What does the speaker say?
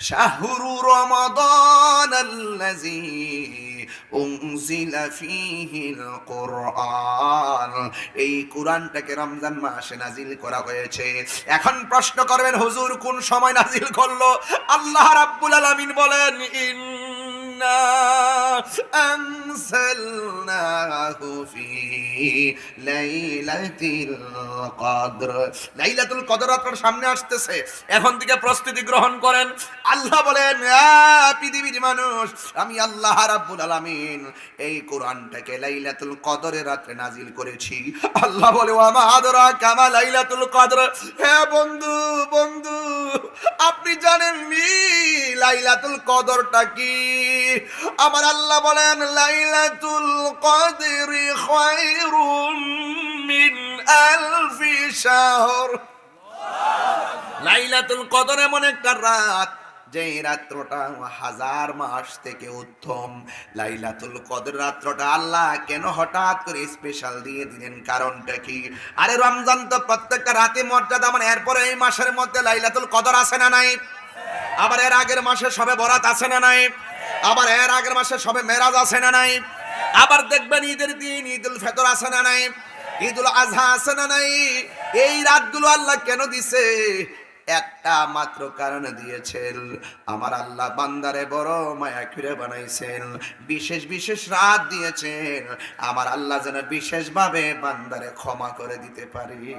শাহরু رمضان الذي أنزل فيه القرآن এই কোরআনটাকে রমজান মাসে নাজিল করা হয়েছে। এখন প্রশ্ন করবেন, হুজুর কোন সময় নাজিল করল? আল্লাহ রাব্বুল আলামিন বলেন, ইন্না আনসালনাহু ফি লাইলাতিল কদর লাইলাতুল কদর আপনার সামনে আসতেছে। এখন থেকে প্রস্তুতি গ্রহণ করেন। আল্লাহ বলেন আহ, পৃথিবীর মানুষ, আমি আল্লাহ রাব্বুল আলামিন এই কোরআনটাকে লাইলাতুল কদরের রাত্রে নাজিল করেছি। আল্লাহ বলে ওয়ামা আদরা কামা লাইলাতুল কদর? হ্যাঁ বন্ধু বন্ধু, আপনি জানেন নি লাইলাতুল কদরটা কি? আমার আল্লাহ বলেন, লাইলাতুল কদরি খায়রুম মিন আলফি শাহর। লাইলাতুল কদর এমন একটা রাত যে রাত্রটা হাজার মাস থেকে উত্তম। লাইলাতুল কদর রাত্রটা আল্লাহ কেন হঠাৎ করে স্পেশাল দিয়ে দিলেন? কারণটা কি? আরে রমজান তো প্রত্যেকটা রাতে মর্যাদা মানে এরপরে এই মাসের মধ্যে লাইলাতুল কদর আছে না নাই? আবার এর আগের মাসে সবে বরাত আছে না নাই? আবার এর আগের মাসে সবে মেরাজ আছে না নাই? আবার দেখবেন ঈদের দিন, ঈদুল ফেতর আছে না নাই? ঈদুল আজহা আছে না নাই? এই রাতগুলো আল্লাহ কেন দিছে? একটা মাত্র কারণ দিয়েছেন। আমার আল্লাহ বান্দারে বড় মায়া ফিরে বানাইছেন। বিশেষ বিশেষ রাত দিয়েছেন। আমার আল্লাহ যেন বিশেষভাবে বান্দারে ক্ষমা করে দিতে পারি।